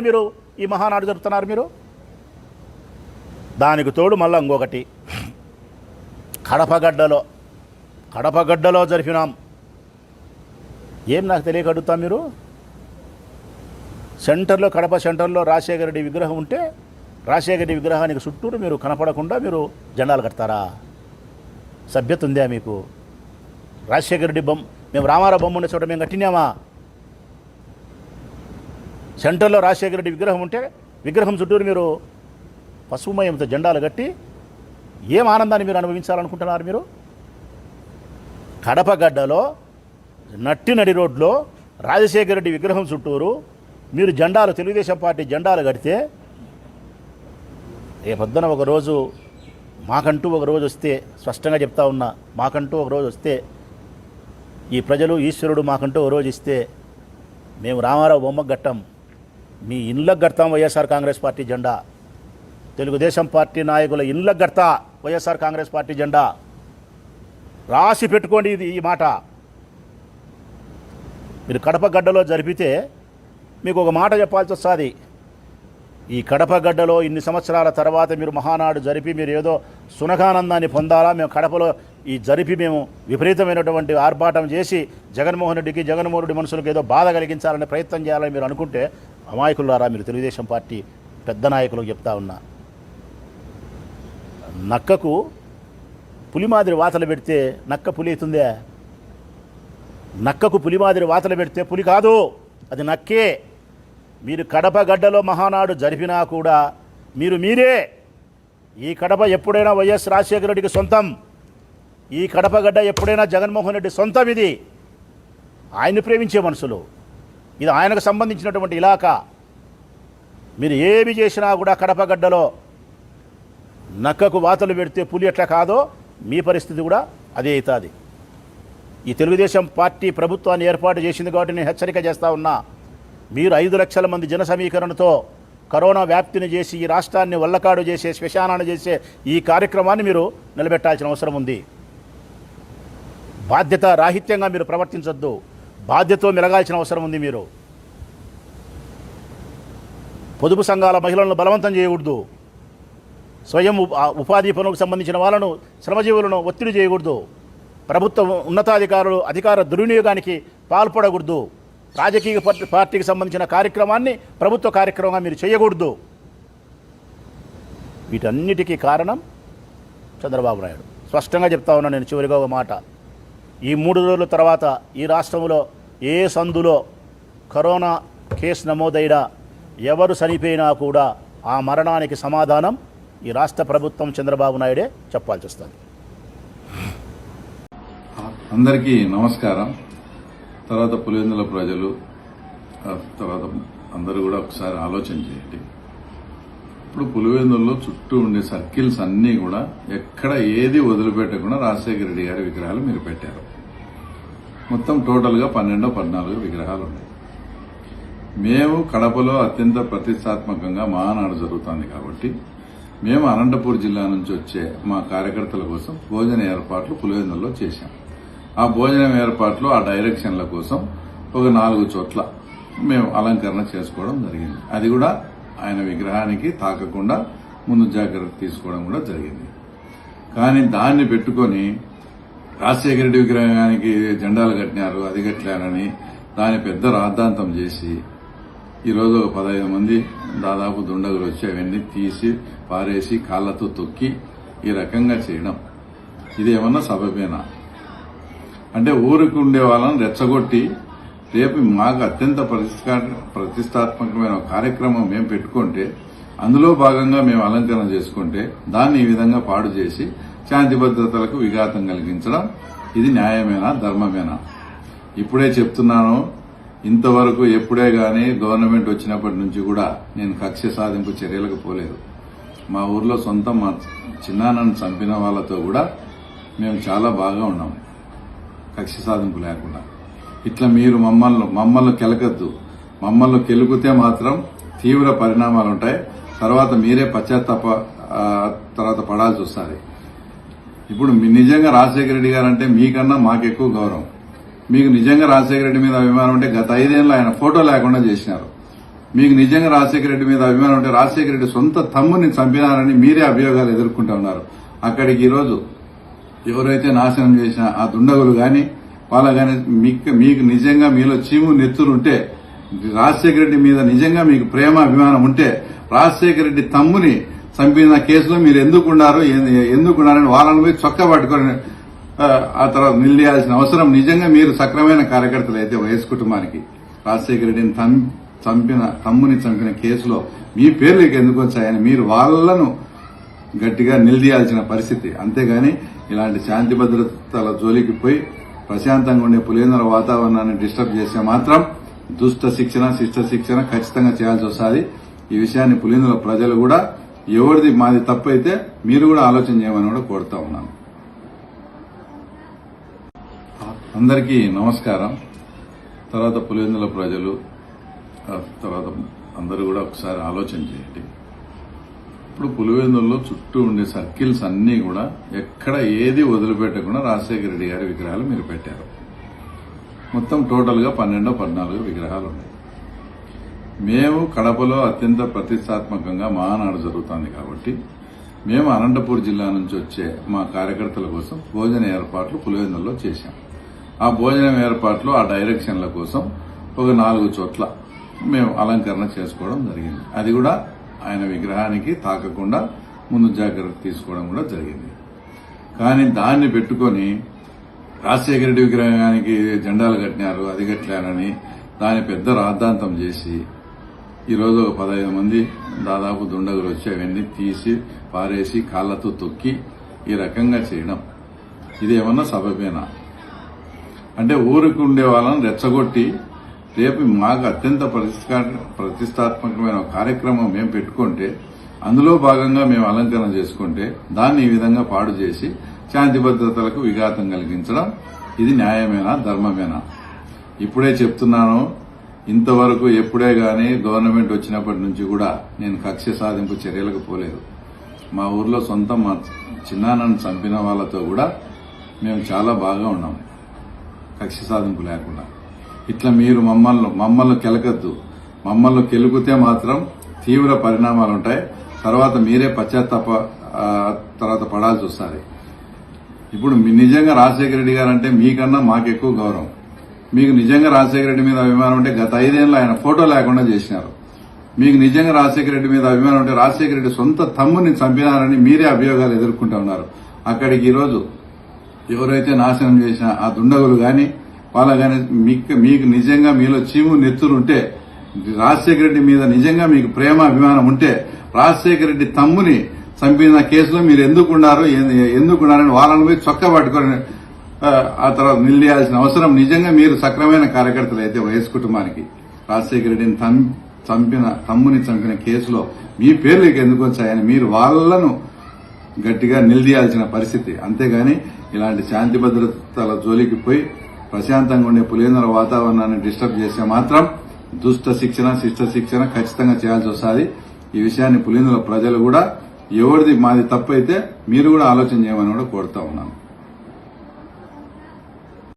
మీరు. ఈ మహానాడు జరుపుతున్నారు మీరు. దానికి తోడు మళ్ళీ ఇంకొకటి. కడపగడ్డలో కడపగడ్డలో జరిపినాం. ఏం నాకు తెలియక అడుగుతా మీరు? సెంటర్లో కడప సెంటర్లో రాజశేఖర రెడ్డి విగ్రహం ఉంటే రాజశేఖర రెడ్డి విగ్రహానికి చుట్టూరు మీరు కనపడకుండా మీరు జెండాలు కడతారా? సభ్యత ఉందా మీకు? రాజశేఖర రెడ్డి బొమ్మ మేము రామారావు బొమ్మ ఉండే చోట మేము కట్టినామా? సెంటర్లో రాజశేఖర రెడ్డి విగ్రహం ఉంటే విగ్రహం చుట్టూరు మీరు పశుమయంతో జెండాలు కట్టి ఏం ఆనందాన్ని మీరు అనుభవించాలనుకుంటున్నారు మీరు? కడపగడ్డలో నట్టి నడి రోడ్లో రాజశేఖర రెడ్డి విగ్రహం చుట్టూరు మీరు జెండాలు తెలుగుదేశం పార్టీ జెండాలు కడితే రేపొద్దున ఒక రోజు మాకంటూ ఒక రోజు వస్తే స్పష్టంగా చెప్తా ఉన్నా మాకంటూ ఒక రోజు వస్తే ఈ ప్రజలు ఈశ్వరుడు మాకంటూ ఒకరోజు ఇస్తే మేము రామారావు బొమ్మ గట్టం మీ ఇండ్లకు గడతాం వైఎస్ఆర్ కాంగ్రెస్ పార్టీ జెండా. తెలుగుదేశం పార్టీ నాయకుల ఇండ్లకు గడతా వైఎస్ఆర్ కాంగ్రెస్ పార్టీ జెండా. రాసి పెట్టుకోండి ఇది ఈ మాట. మీరు కడప గడ్డలో జరిపితే మీకు ఒక మాట చెప్పాల్సి వస్తుంది. ఈ కడప గడ్డలో ఇన్ని సంవత్సరాల తర్వాత మీరు మహానాడు జరిపి మీరు ఏదో సునకానందాన్ని పొందాలా? మేము కడపలో ఈ జరిపి మేము విపరీతమైనటువంటి ఆర్భాటం చేసి జగన్మోహన్ రెడ్డికి జగన్మోహన్ రెడ్డి మనుషులకు ఏదో బాధ కలిగించాలనే ప్రయత్నం చేయాలని మీరు అనుకుంటే అమాయకులారా మీరు తెలుగుదేశం పార్టీ పెద్ద నాయకులకు చెప్తా ఉన్నా. నక్కకు పులి మాదిరి వాతలు పెడితే నక్క పులి అవుతుందే? నక్కకు పులి మాదిరి వాతలు పెడితే పులి కాదు అది నక్కే. మీరు కడప గడ్డలో మహానాడు జరిపినా కూడా మీరు మీరే. ఈ కడప ఎప్పుడైనా వైఎస్ రాజశేఖర రెడ్డికి సొంతం? ఈ కడప గడ్డ ఎప్పుడైనా జగన్మోహన్ రెడ్డి సొంతం ఇది? ఆయన్ని ప్రేమించే మనుషులు ఇది ఆయనకు సంబంధించినటువంటి ఇలాకా మీరు ఏమి చేసినా కూడా కడపగడ్డలో నక్కకు వాతలు పెడితే పులి ఎట్లా కాదో మీ పరిస్థితి కూడా అదే అవుతుంది. ఈ తెలుగుదేశం పార్టీ ప్రభుత్వాన్ని ఏర్పాటు చేసింది కాబట్టి నేను హెచ్చరిక చేస్తూ ఉన్నా. మీరు ఐదు లక్షల మంది జన సమీకరణతో కరోనా వ్యాప్తిని చేసి ఈ రాష్ట్రాన్ని వల్లకాడు చేసే శ్మశానాన్ని చేసే ఈ కార్యక్రమాన్ని మీరు నిలబెట్టాల్సిన అవసరం ఉంది. బాధ్యత రాహిత్యంగా మీరు ప్రవర్తించొద్దు. బాధ్యతతో మెలగాల్సిన అవసరం ఉంది మీరు. పొదుపు సంఘాల మహిళలను బలవంతం చేయకూడదు. స్వయం ఉపాధి పనులకు సంబంధించిన వాళ్ళను శ్రమజీవులను ఒత్తిడి చేయకూడదు. ప్రభుత్వ ఉన్నతాధికారులు అధికార దుర్వినియోగానికి పాల్పడకూడదు. రాజకీయ పార్టీ- పార్టీకి సంబంధించిన కార్యక్రమాన్ని ప్రభుత్వ కార్యక్రమంగా మీరు చేయకూడదు. వీటన్నిటికీ కారణం చంద్రబాబు నాయుడు. స్పష్టంగా చెప్తా ఉన్నాను నేను చివరిగా ఒక మాట. ఈ మూడు రోజుల తర్వాత ఈ రాష్ట్రంలో ఏ సందులో కరోనా కేసు నమోదైనా ఎవరు చనిపోయినా కూడా ఆ మరణానికి సమాధానం ఈ రాష్ట్ర ప్రభుత్వం చంద్రబాబు నాయుడే చెప్పాల్సి వస్తుంది. అందరికీ నమస్కారం. తర్వాత పులివెందుల ప్రజలు తర్వాత అందరూ కూడా ఒకసారి ఆలోచన చేయండి. ఇప్పుడు పులివెందుల్లో చుట్టూ ఉండే సర్కిల్స్ అన్నీ కూడా ఎక్కడ ఏది వదిలిపెట్టకుండా రాజశేఖర రెడ్డి గారి విగ్రహాలు మీరు పెట్టారు. మొత్తం టోటల్గా పన్నెండో పద్నాలుగు విగ్రహాలు ఉన్నాయి. మేము కడపలో అత్యంత ప్రతిష్టాత్మకంగా మహానాడు జరుగుతోంది కాబట్టి మేము అనంతపూర్ జిల్లా నుంచి వచ్చే మా కార్యకర్తల కోసం భోజన ఏర్పాట్లు పులివెందుల్లో చేశాం. ఆ భోజనం ఏర్పాట్లు ఆ డైరెక్షన్ల కోసం ఒక నాలుగు చోట్ల మేము అలంకరణ చేసుకోవడం జరిగింది. అది కూడా ఆయన విగ్రహానికి తాకకుండా ముందు జాగ్రత్త తీసుకోవడం కూడా జరిగింది. కానీ దాన్ని పెట్టుకొని రాజశేఖర రెడ్డి విగ్రహానికి జెండాలు కట్టినారు అది కట్టారని దాని పెద్ద రాద్ధాంతం చేసి ఈరోజు ఒక పదహైదు మంది దాదాపు దుండగులు వచ్చి అవన్నీ తీసి పారేసి కాళ్ళతో తొక్కి ఈ రకంగా చేయడం. ఇది ఏమన్నా సబబేనా? అంటే ఊరికి ఉండే వాళ్ళని రెచ్చగొట్టి రేపు మాకు అత్యంత ప్రతిష్టాత్మకమైన కార్యక్రమం మేము పెట్టుకుంటే అందులో భాగంగా మేము అలంకరణ చేసుకుంటే దాన్ని ఈ విధంగా పాడు చేసి శాంతి భద్రతలకు విఘాతం కలిగించడం ఇది న్యాయమేనా ధర్మమేనా? ఇప్పుడే చెప్తున్నాను ఇంతవరకు ఎప్పుడే గాని గవర్నమెంట్ వచ్చినప్పటి నుంచి కూడా నేను కక్ష సాధింపు చర్యలకు పోలేదు. మా ఊర్లో సొంతం మా చిన్నాన్నను చంపిన వాళ్ళతో కూడా మేము చాలా బాగా ఉన్నాం. కక్ష సాధింపు లేకుండా. ఇట్లా మీరు మమ్మల్ని మమ్మల్ని కెలకద్దు. మమ్మల్ని కెలుకుతే మాత్రం తీవ్ర పరిణామాలు ఉంటాయి. తర్వాత మీరే పశ్చాత్తాప తర్వాత పడాల్సి వస్తుంది. ఇప్పుడు మీ నిజంగా రాజశేఖర రెడ్డి గారు అంటే మీకన్నా మాకు ఎక్కువ గౌరవం. మీకు నిజంగా రాజశేఖర రెడ్డి మీద అభిమానం ఉంటే గత ఐదేళ్ళు ఆయన ఫోటో లేకుండా చేసినారు. మీకు నిజంగా రాజశేఖర రెడ్డి మీద అభిమానం ఉంటే రాజశేఖర రెడ్డి సొంత తమ్ముని చంపినారని మీరే అభియోగాలు ఎదుర్కొంటూ ఉన్నారు. అక్కడికి ఈరోజు ఎవరైతే నాశనం చేసిన ఆ దుండగులు గాని వాళ్ళ గాని మీకు మీకు నిజంగా మీలో చీము నెత్తురు ఉంటే రాజశేఖర రెడ్డి మీద నిజంగా మీకు ప్రేమ అభిమానం ఉంటే రాజశేఖర రెడ్డి తమ్ముని చంపిన కేసులో మీరు ఎందుకున్నారు ఎందుకున్నారని వాళ్ళని పోయి చొక్క పట్టుకొని ఆ, తర్వాత నిలదీయాల్సిన అవసరం నిజంగా మీరు సక్రమైన కార్యకర్తలు అయితే వైఎస్ కుటుంబానికి. రాజశేఖర రెడ్డిని చంపిన తమ్ముని చంపిన కేసులో మీ పేర్లు ఎందుకు వచ్చాయని మీరు వాళ్ళను గట్టిగా నిలదీయాల్సిన పరిస్థితి. అంతేగాని ఇలాంటి శాంతి భద్రతల జోలికి పోయి ప్రశాంతంగా ఉండే పులిందర వాతావరణాన్ని డిస్టర్బ్ చేస్తే మాత్రం దుష్ట శిక్షణ శిష్ట శిక్షణ ఖచ్చితంగా చేయాల్సి వస్తుంది. ఈ విషయాన్ని పులిందర ప్రజలు కూడా ఎవరిది మాది తప్పు అయితే మీరు కూడా ఆలోచన చేయమని కూడా కోరుతా ఉన్నాను. అందరికీ నమస్కారం. తర్వాత పులివెందుల ప్రజలు తర్వాత అందరూ కూడా ఒకసారి ఆలోచన చేయండి. ఇప్పుడు పులివెందుల్లో చుట్టూ ఉండే సర్కిల్స్ అన్నీ కూడా ఎక్కడ ఏది వదిలిపెట్టకుండా రాజశేఖర రెడ్డి గారి విగ్రహాలు మీరు పెట్టారు. మొత్తం టోటల్గా పన్నెండో పద్నాలుగు విగ్రహాలు ఉన్నాయి. మేము కడపలో అత్యంత ప్రతిష్టాత్మకంగా మహానాడు జరుగుతోంది కాబట్టి మేము అనంతపూర్ జిల్లా నుంచి వచ్చే మా కార్యకర్తల కోసం భోజన ఏర్పాట్లు పులివెందుల్లో చేశాం. ఆ భోజనం ఏర్పాట్లు ఆ డైరెక్షన్ల కోసం ఒక నాలుగు చోట్ల మేము అలంకరణ చేసుకోవడం జరిగింది. అది కూడా ఆయన విగ్రహానికి తాకకుండా ముందు జాగ్రత్త తీసుకోవడం కూడా జరిగింది. కానీ దాన్ని పెట్టుకొని రాజశేఖర రెడ్డి విగ్రహానికి జెండాలు కట్టినారు అది కట్టారని దాని పెద్ద రాద్ధాంతం చేసి ఈరోజు ఒక పదహైదు మంది దాదాపు దుండగులు వచ్చి అవన్నీ తీసి పారేసి కాళ్ళతో తొక్కి ఈ రకంగా చేయడం. ఇది ఏమన్నా సబబేనా? అంటే ఊరికి ఉండే వాళ్ళని రెచ్చగొట్టి రేపు మాకు అత్యంత ప్రతిష్టాత్మకమైన కార్యక్రమం మేము పెట్టుకుంటే అందులో భాగంగా మేము అలంకరణ చేసుకుంటే దాన్ని ఈ విధంగా పాడు చేసి శాంతి భద్రతలకు విఘాతం కలిగించడం ఇది న్యాయమేనా ధర్మమేనా? ఇప్పుడే చెప్తున్నాను ఇంతవరకు ఎప్పుడే గాని గవర్నమెంట్ వచ్చినప్పటి నుంచి కూడా నేను కక్ష సాధింపు చర్యలకు పోలేదు. మా ఊర్లో సొంత మా చిన్నాన్నను చంపిన వాళ్ళతో కూడా మేము చాలా బాగా ఉన్నాము కక్ష సాధింపు లేకుండా. ఇట్లా మీరు మమ్మల్ని మమ్మల్ని కెలకద్దు. మమ్మల్ని కెలుకుతే మాత్రం తీవ్ర పరిణామాలు ఉంటాయి. తర్వాత మీరే పశ్చాత్తాప తర్వాత పడాల్సి వస్తుంది. ఇప్పుడు మీ- నిజంగా రాజశేఖర రెడ్డి గారు అంటే మీకన్నా మాకు ఎక్కువ గౌరవం. మీకు నిజంగా రాజశేఖర రెడ్డి మీద అభిమానం ఉంటే గత ఐదేళ్ళు ఆయన ఫోటో లేకుండా చేసినారు. మీకు నిజంగా రాజశేఖర రెడ్డి మీద అభిమానం ఉంటే రాజశేఖర రెడ్డి సొంత తమ్ముని చంపినారని మీరే అభియోగాలు ఎదుర్కొంటూ ఉన్నారు. అక్కడికి ఈరోజు ఎవరైతే నాశనం చేసిన ఆ దుండగులు గాని వాళ్ళ కానీ మీకు మీకు నిజంగా మీలో చీము నెత్తురు ఉంటే రాజశేఖర రెడ్డి మీద నిజంగా మీకు ప్రేమ అభిమానం ఉంటే రాజశేఖర రెడ్డి తమ్ముని చంపిన కేసులో మీరు ఎందుకున్నారు ఎందుకున్నారని వాళ్ళని పోయి చొక్క పట్టుకొని ఆ, తర్వాత నిలదీయాల్సిన అవసరం నిజంగా మీరు సక్రమైన కార్యకర్తలు అయితే వైఎస్ కుటుంబానికి. రాజశేఖర రెడ్డిని తం- చంపిన తమ్ముని చంపిన కేసులో మీ పేర్లకు ఎందుకు వచ్చాయని మీరు వాళ్ళను గట్టిగా నిలదీయాల్సిన పరిస్థితి. అంతేగాని ఇలాంటి శాంతి భద్రతల జోలికి పోయి ప్రశాంతంగా ఉండే పులివెందుల వాతావరణాన్ని డిస్టర్బ్ చేస్తే మాత్రం దుష్ట శిక్షణ శిష్ట శిక్షణ ఖచ్చితంగా చేయాల్సి వస్తుంది. ఈ విషయాన్ని పులివెందుల ప్రజలు కూడా ఎవరిది మాది తప్పు అయితే మీరు కూడా ఆలోచన చేయమని కూడా కోరుతా ఉన్నాను.